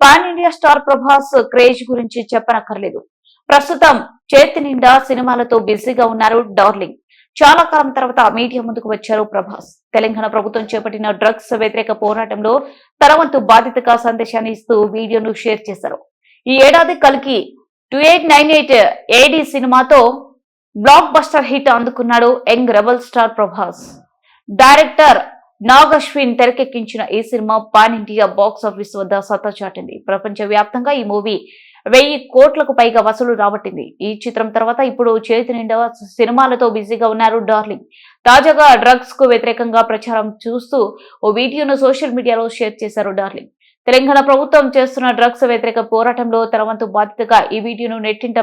Pan India star Prabhas craze గురించి చెప్పనక్కర్లేదు. ప్రస్తుతం చేతి నిండా సినిమాలతో బిజీగా ఉన్నారు డార్లింగ్. చాలా కాలం తర్వాత మీడియా ముందుకు వచ్చారు ప్రభాస్. తెలంగాణ ప్రభుత్వం చేపట్టిన డ్రగ్స్ వ్యతిరేక పోరాటంలో తన వంతు బాధితగా సందేశాన్ని ఇస్తూ వీడియోను షేర్ చేశారు. ఈ ఏడాది కలికి two eight nine eight AD సినిమాతో బ్లాక్ బస్టర్ హిట్ అందుకున్నాడు young rebel star Prabhas. Director Nag Ashwin తెరకెక్కించిన ఈ సినిమా పాన్ ఇండియా బాక్స్ ఆఫీస్ వద్ద సత్తా చాటింది. ప్రపంచ వ్యాప్తంగా ఈ మూవీ వెయ్యి కోట్లకు పైగా వసూలు రాబట్టింది. ఈ చిత్రం తర్వాత ఇప్పుడు చేతి నిండా సినిమాలతో బిజీగా ఉన్నారు డార్లింగ్. తాజాగా డ్రగ్స్కు వ్యతిరేకంగా ప్రచారం చూస్తూ ఓ వీడియోను సోషల్ మీడియాలో షేర్ చేశారు డార్లింగ్. తెలంగాణ ప్రభుత్వం చేస్తున్న డ్రగ్స్ వ్యతిరేక పోరాటంలో తన వంతు బాధ్యతగా ఈ వీడియోను నెట్టింట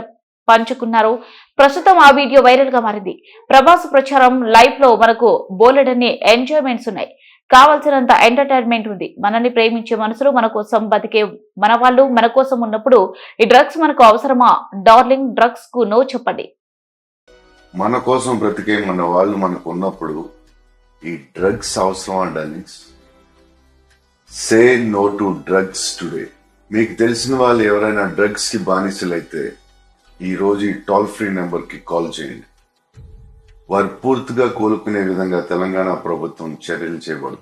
పంచుకున్నారు. ప్రస్తుతం ఆ వీడియో వైరల్గా మారింది. ప్రభాస్ ప్రచారం లైఫ్లో మనకు బోలెడన్ని ఎంజాయ్మెంట్స్ ఉన్నాయి. కావాల్సినంత ఎంటర్టైన్మెంట్ ఉంది. మనల్ని ప్రేమించే మనసులు మన కోసం బతికే మన వాళ్ళు మన కోసం ఉన్నప్పుడు ఈ డ్రగ్స్ మనకు అవసరమా? డార్లింగ్ డ్రగ్స్కు నో చెప్పండి. మన కోసం బ్రతికే మన వాళ్ళు మనకు ఉన్నప్పుడు ఈ డ్రగ్స్ అవసరం darlings? Say no to drugs today మీకు తెలిసిన వాళ్ళు ఎవరైనా డ్రగ్స్కి బానిసలైతే ఈ ఈ టోల్ ఫ్రీ నెంబర్కి కాల్ చేయండి. వారు పూర్తిగా కోలుకునే విధంగా తెలంగాణ ప్రభుత్వం చర్యలు చేపడుతుంది